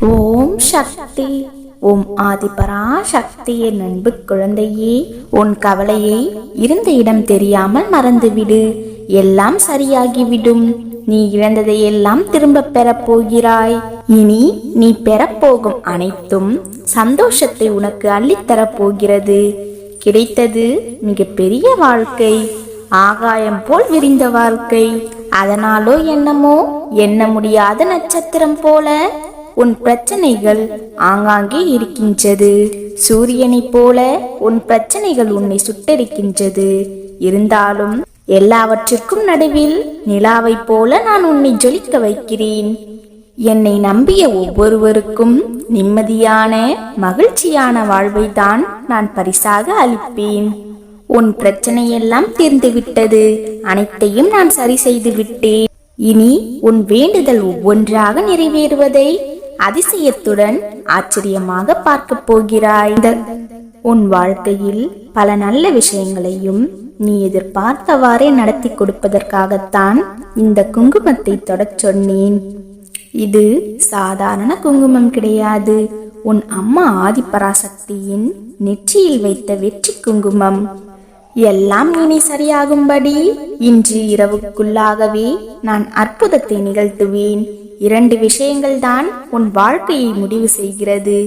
ஓம் சக்தி. ஓம் ஆதிபரா சக்தியின் அன்பு குழந்தையே உன் கவலையை இருந்த இடம் தெரியாமல் மறந்துவிடு. எல்லாம் சரியாகிவிடும். நீ இழந்ததை எல்லாம் திரும்ப பெறப் போகிறாய். இனி நீ பெறப்போகும் அனைத்தும் சந்தோஷத்தை உனக்கு அள்ளித்தரப் போகிறது. கிடைத்தது மிகப்பெரிய வாழ்க்கை. ஆகாயம் போல் விரிந்த வாழ்க்கை. அதனாலோ என்னமோ எண்ண முடியாத நட்சத்திரம் போல உன் பிரச்சனைகள் ஆங்காங்கே இருக்கின்றது. சூரியனைப் போல உன் பிரச்சனைகள் உன்னை சுட்டரிக்கின்றது. இருந்தாலும் எல்லாவற்றிற்கும் நடுவில் நிலாவைப் போல நான் உன்னை ஜொலிக்க வைக்கிறேன். என்னை நம்பிய ஒவ்வொருவருக்கும் நிம்மதியான மகிழ்ச்சியான வாழ்வை தான் நான் பரிசாக அளிப்பேன். உன் பிரச்சனையெல்லாம் தீர்ந்து விட்டது அனைத்தையும் நான் சரி செய்து விட்டேன். இனி உன் வேண்டுதல் ஒவ்வொன்றாக நிறைவேறுவதை அதிசயத்துடன் ஆச்சரியமாக பார்க்க போகிறாய். இந்த உன் வாழ்க்கையில் பல நல்ல விஷயங்களையும் நீ எதிர்பார்த்தவாறே நடத்தி கொடுப்பதற்காகத்தான் இந்த குங்குமத்தை தொடச் சொன்னேன். இது சாதாரண குங்குமம் கிடையாது. உன் அம்மா ஆதிபராசக்தியின் நெற்றியில் வைத்த வெற்றி குங்குமம். எல்லாம் இனி சரியாகும்படி இன்று இரவுக்குள்ளாகவே நான் அற்புதத்தை நிகழ்த்துவேன். இரண்டு விஷயங்கள் தான் உன் வாழ்க்கையை முடிவு செய்கிறது.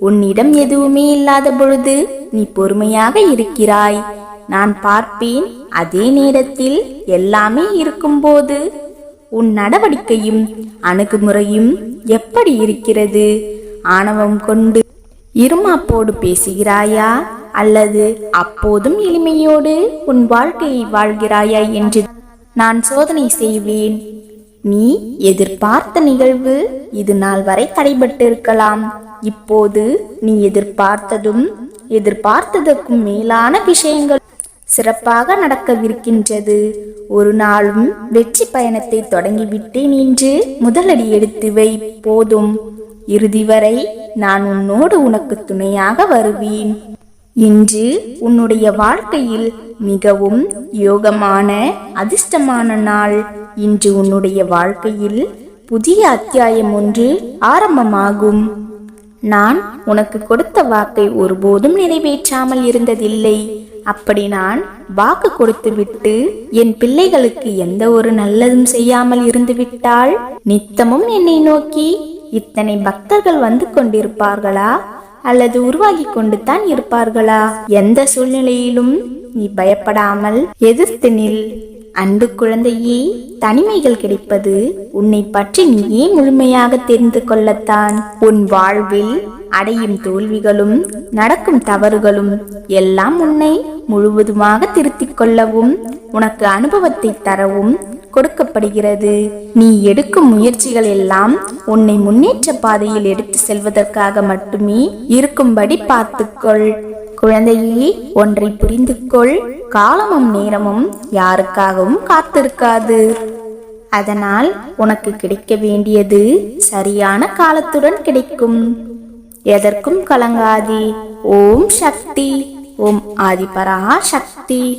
உன்னிடம் எதுவுமே இல்லாத பொழுது நீ பொறுமையாக இருக்கிறாய். நான் பார்ப்பேன் அதே நேரத்தில் எல்லாமே இருக்கும்போது உன் நடவடிக்கையும் அணுகுமுறையும் எப்படி இருக்கிறது? ஆணவம் கொண்டு இருமாப்போடு பேசுகிறாயா? அல்லது அப்போதும் எளிமையோடு உன் வாழ்க்கையை வாழ்கிறாயா என்று நான் சோதனை செய்வேன். நீ எதிர்பார்த்த நிகழ்வு இது நாள் வரை தடைபட்டிருக்கலாம். இப்போது நீ எதிர்பார்த்ததும் எதிர்பார்த்ததற்கும் மேலான விஷயங்கள் சிறப்பாக நடக்கவிருக்கின்றது. ஒரு நாளும் வெற்றி பயணத்தை தொடங்கிவிட்டேன் என்று முதலடி எடுத்து வை போதும். இறுதி வரை நான் உன்னோடு உனக்கு துணையாக வருவேன். இன்று உன்னுடைய வாழ்க்கையில் மிகவும் யோகமான அதிர்ஷ்டமான நாள். இன்று உன்னுடைய வாழ்க்கையில் புதிய அத்தியாயம் ஒன்று ஆரம்பமாகும். நான் உனக்கு கொடுத்த வாக்கை ஒருபோதும் நிறைவேற்றாமல் இருந்ததில்லை. அப்படி நான் வாக்கு கொடுத்துவிட்டு என் பிள்ளைகளுக்கு எந்த ஒரு நல்லதும் செய்யாமல் இருந்துவிட்டால் நித்தமும் என்னை நோக்கி இத்தனை பக்தர்கள் வந்து கொண்டிருப்பார்களா? அல்லது உருவாகி கொண்டு தான் இருப்பார்களா? எந்த சூழ்நிலையிலும் நீ பயப்படாமல் எதிர்த்து நில். அன்பு குழந்தையே தனிமைகள் கிடைப்பது உன்னை பற்றி நீயே முழுமையாக தெரிந்து கொள்ளத்தான்? உன் வாழ்வில் அடையும் தோல்விகளும் நடக்கும் தவறுகளும் எல்லாம் உன்னை முழுவதுமாக திருத்திக் கொள்ளவும் உனக்கு அனுபவத்தை தரவும் கொடுக்கப்படுகிறது. நீ எடுக்கும் முயற்சிகள் எல்லாம் உன்னை முன்னேற்ற பாதையில் எடுத்து செல்வதற்காக மட்டுமே இருக்கும்படி பார்த்துக்கொள். குழந்தையே ஒன்றை புரிந்து கொள் காலமும் நேரமும் யாருக்காகவும் காத்திருக்காது. அதனால் உனக்கு கிடைக்க வேண்டியது சரியான காலத்துடன் கிடைக்கும். எதற்கும் கலங்காதே. ஓம் சக்தி. ஓம் ஆதிபரா சக்தி.